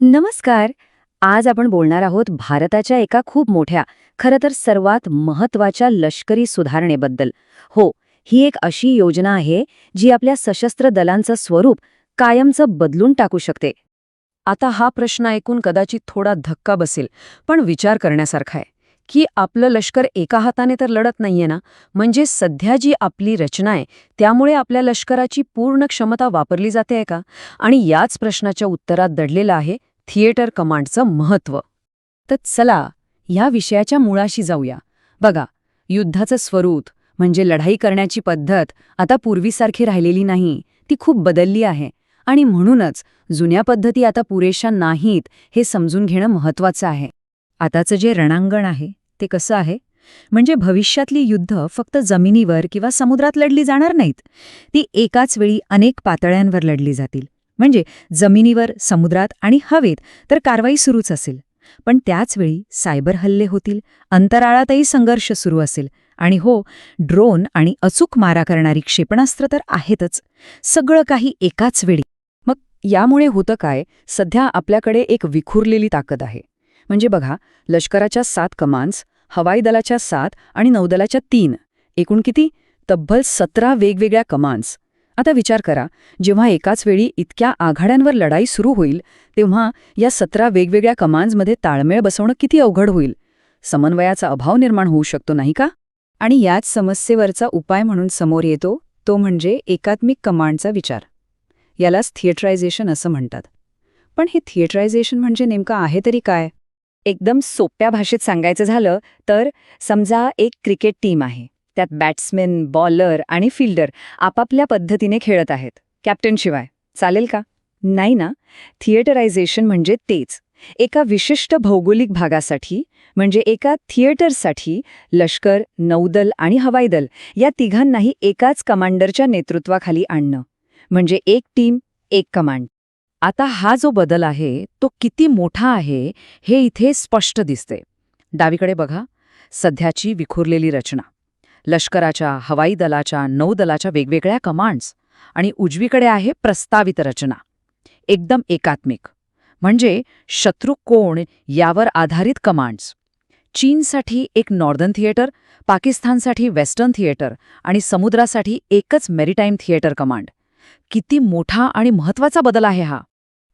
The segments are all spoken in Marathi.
नमस्कार. आज आपण बोलणार आहोत भारताच्या एका खूप मोठ्या खरं तर सर्वात महत्त्वाच्या लष्करी सुधारणेबद्दल. हो ही एक अशी योजना आहे जी आपल्या सशस्त्र दलांचं स्वरूप कायमचं बदलून टाकू शकते. आता हा प्रश्न ऐकून कदाचित थोडा धक्का बसेल पण विचार करण्यासारखा आहे. की आपलं लष्कर एका हाताने तर लढत नाहीये ना? म्हणजे सध्या जी आपली रचना आहे त्यामुळे आपल्या लष्कराची पूर्ण क्षमता वापरली जाते आहे का? आणि याच प्रश्नाच्या उत्तरात दडलेलं आहे थिएटर कमांडचं महत्त्व. तर चला या विषयाच्या मुळाशी जाऊया. बघा युद्धाचं स्वरूप म्हणजे लढाई करण्याची पद्धत आता पूर्वीसारखी राहिलेली नाही ती खूप बदलली आहे. आणि म्हणूनच जुन्या पद्धती आता पुरेशा नाहीत हे समजून घेणं महत्त्वाचं आहे. आताचं जे रणांगण आहे ते कसं आहे? म्हणजे भविष्यातली युद्ध फक्त जमिनीवर किंवा समुद्रात लढली जाणार नाहीत. ती एकाच वेळी अनेक पातळ्यांवर लढली जातील. म्हणजे जमिनीवर समुद्रात आणि हवेत तर कारवाई सुरूच असेल. पण त्याचवेळी सायबर हल्ले होतील अंतराळातही संघर्ष सुरू असेल. आणि हो ड्रोन आणि अचूक मारा करणारी क्षेपणास्त्र तर आहेतच. सगळं काही एकाच वेळी. मग यामुळे होतं काय? सध्या आपल्याकडे एक विखुरलेली ताकद आहे. म्हणजे बघा लष्कराच्या सात कमांड्स हवाई दलाच्या सात आणि नौदलाच्या तीन. एकूण किती? तब्बल सतरा वेगवेगळ्या कमांड्स. आता विचार करा जेव्हा एकाच वेळी इतक्या आघाड्यांवर लढाई सुरू होईल तेव्हा या सतरा वेगवेगळ्या कमांड्समध्ये ताळमेळ बसवणं किती अवघड होईल? समन्वयाचा अभाव निर्माण होऊ शकतो नाही का? आणि याच समस्येवरचा उपाय म्हणून समोर येतो तो म्हणजे एकात्मिक कमांडचा विचार. यालाच थिएटरायझेशन असं म्हणतात. पण हे थिएटरायझेशन म्हणजे नेमकं आहे तरी काय? एकदम सोप्या भाषेत सांगायचं झालं तर समजा एक क्रिकेट टीम आहे. त्यात बॅट्समॅन बॉलर आणि फिल्डर आपापल्या पद्धतीने खेळत आहेत. कॅप्टनशिवाय चालेल का? नाही ना? थिएटरायझेशन म्हणजे तेच. एका विशिष्ट भौगोलिक भागासाठी म्हणजे एका थिएटरसाठी लष्कर नौदल आणि हवाई दल या तिघांनाही एकाच कमांडरच्या नेतृत्वाखाली आणणं. म्हणजे एक टीम एक कमांड आता हा जो बदल आहे तो किती मोठा आहे हे इथे स्पष्ट दिसते. डावीकडे बघा. सध्याची विखुरलेली रचना. लष्कराच्या हवाई दलाच्या नौदलाच्या वेगवेगळ्या कमांड्स आणि उजवीकडे आहे प्रस्तावित रचना. एकदम एकात्मिक. म्हणजे शत्रू कोण यावर आधारित कमांड्स. चीनसाठी एक नॉर्दर्न थिएटर पाकिस्तानसाठी वेस्टर्न थिएटर आणि समुद्रासाठी एकच मेरीटाईम थिएटर कमांड. किती मोठा आणि महत्त्वाचा बदल आहे हा.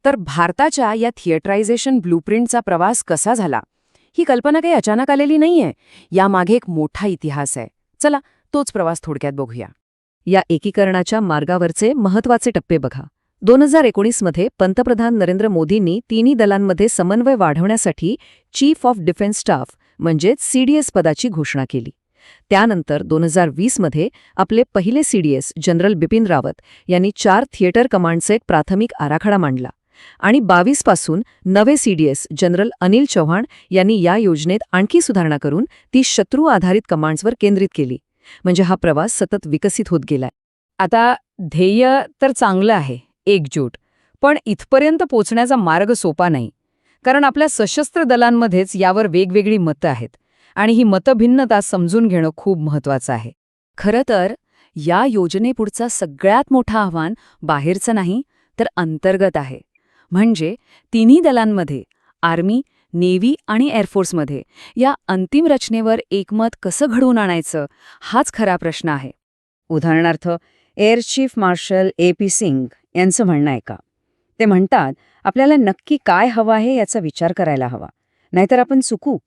तर भारताच्या या थिएटरायझेशन ब्लूप्रिंटचा प्रवास कसा झाला? ही कल्पना काही अचानक आलेली नाहीये. यामागे एक मोठा इतिहास आहे. चला तोच प्रवास थोडक्यात बघूया. या एकीकरणाच्या मार्गावरचे महत्त्वाचे टप्पे बघा. दोन हजार एकोणीसमध्ये पंतप्रधान नरेंद्र मोदींनी तिन्ही दलांमध्ये समन्वय वाढवण्यासाठी चीफ ऑफ डिफेन्स स्टाफ म्हणजेच सीडीएस पदाची घोषणा केली. त्यानंतर दोन हजार वीसमध्ये आपले पहिले सीडीएस जनरल बिपिन रावत यांनी चार थिएटर कमांडचा एक प्राथमिक आराखडा मांडला. आणि बावीसपासून नवे सीडीएस जनरल अनिल चव्हाण यांनी या योजनेत आणखी सुधारणा करून ती शत्रू आधारित कमांड्सवर केंद्रित केली. म्हणजे हा प्रवास सतत विकसित होत गेलाय. आता ध्येय तर चांगलं आहे एकजूट पण इथपर्यंत पोचण्याचा मार्ग सोपा नाही. कारण आपल्या सशस्त्र दलांमध्येच यावर वेगवेगळी मतं आहेत आणि ही मतभिन्नता समजून घेणं खूप महत्वाचं आहे. खरं तर या योजनेपुढचा सगळ्यात मोठं आव्हान बाहेरचं नाही तर अंतर्गत आहे. म्हणजे तिन्ही दलांमध्ये आर्मी नेव्ही आणि एअरफोर्समध्ये या अंतिम रचनेवर एकमत कसं घडवून आणायचं हाच खरा प्रश्न आहे. उदाहरणार्थ air chief marshal A P Singh यांचं म्हणणं आहे का ते म्हणतात आपल्याला नक्की काय हवं आहे याचा विचार करायला हवा. नाहीतर आपण चुकू.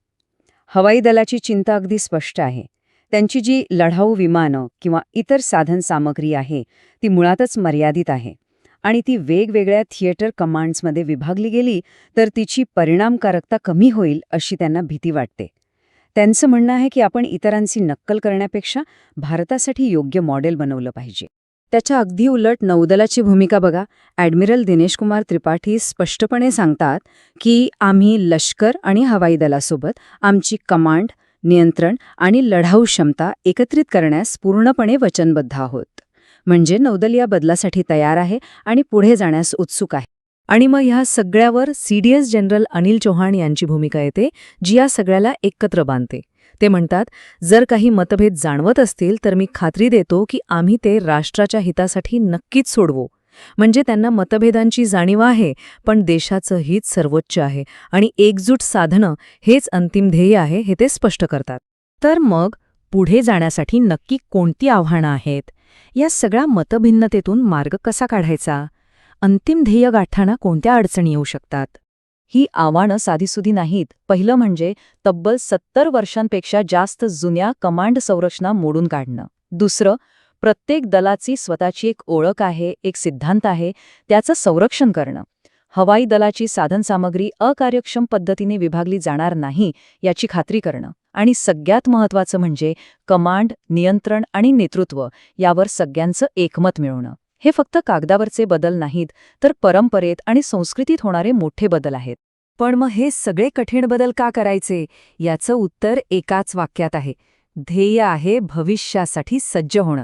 हवाई दलाची चिंता अगदी स्पष्ट आहे. त्यांची जी लढाऊ विमानं किंवा इतर साधन सामग्री आहे ती मुळातच मर्यादित आहे. आणि ती वेगवेगळ्या थिएटर कमांड्समध्ये विभागली गेली तर तिची परिणामकारकता कमी होईल अशी त्यांना भीती वाटते. त्यांचं म्हणणं आहे की आपण इतरांची नक्कल करण्यापेक्षा भारतासाठी योग्य मॉडेल बनवलं पाहिजे. त्याच्या अगदी उलट नौदलाची भूमिका बघा. ॲडमिरल दिनेशकुमार त्रिपाठी स्पष्टपणे सांगतात की आम्ही लष्कर आणि हवाई दलासोबत आमची कमांड नियंत्रण आणि लढाऊ क्षमता एकत्रित करण्यास पूर्णपणे वचनबद्ध आहोत. म्हणजे नौदल या बदलासाठी तयार आहे आणि पुढे जाण्यास उत्सुक आहे. आणि मग ह्या सगळ्यावर सीडीएस जनरल अनिल चौहान यांची भूमिका येते जी या सगळ्याला एकत्र बांधते. ते म्हणतात जर काही मतभेद जाणवत असतील तर मी खात्री देतो की आम्ही ते राष्ट्राच्या हितासाठी नक्कीच सोडवू. म्हणजे त्यांना मतभेदांची जाणीव आहे पण देशाचं हित सर्वोच्च आहे आणि एकजूट साधणं हेच अंतिम ध्येय आहे हे ते स्पष्ट करतात. तर मग पुढे जाण्यासाठी नक्की कोणती आव्हानं आहेत? या सगळ्या मतभिन्नतेतून मार्ग कसा काढायचा? अंतिम ध्येय गाठताना कोणत्या अडचणी येऊ शकतात? ही आव्हानं साधीसुधी नाहीत. पहिलं म्हणजे तब्बल सत्तर वर्षांपेक्षा जास्त जुन्या कमांड संरचना मोडून काढणं. दुसरं प्रत्येक दलाची स्वतःची एक ओळख आहे एक सिद्धांत आहे त्याचं संरक्षण करणं. हवाई दलाची साधनसामग्री अकार्यक्षम पद्धतीने विभागली जाणार नाही याची खात्री करणं आणि सगळ्यात महत्त्वाचं म्हणजे कमांड नियंत्रण आणि नेतृत्व यावर सगळ्यांचं एकमत मिळवणं. हे फक्त कागदावरचे बदल नाहीत तर परंपरेत आणि संस्कृतीत होणारे मोठे बदल आहेत. पण मग हे सगळे कठीण बदल का करायचे? याचं उत्तर एकाच वाक्यात आहे. ध्येय आहे भविष्यासाठी सज्ज होणं.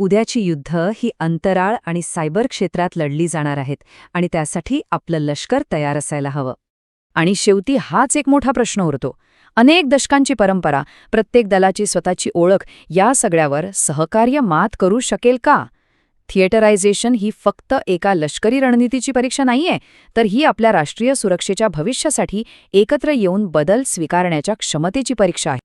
उद्याची युद्ध ही अंतराळ आणि सायबर क्षेत्रात लढली जाणार आहेत आणि त्यासाठी आपलं लष्कर तयार असायला हवं. आणि शेवटी हाच एक मोठा प्रश्न उरतो. अनेक दशकांची परंपरा प्रत्येक दलाची स्वतःची ओळख या सगळ्यावर सहकार्य मात करू शकेल का? थिएटरायझेशन ही फक्त एका लष्करी रणनीतीची परीक्षा नाहीये तर ही आपल्या राष्ट्रीय सुरक्षेच्या भविष्यासाठी एकत्र येऊन बदल स्वीकारण्याच्या क्षमतेची परीक्षा आहे.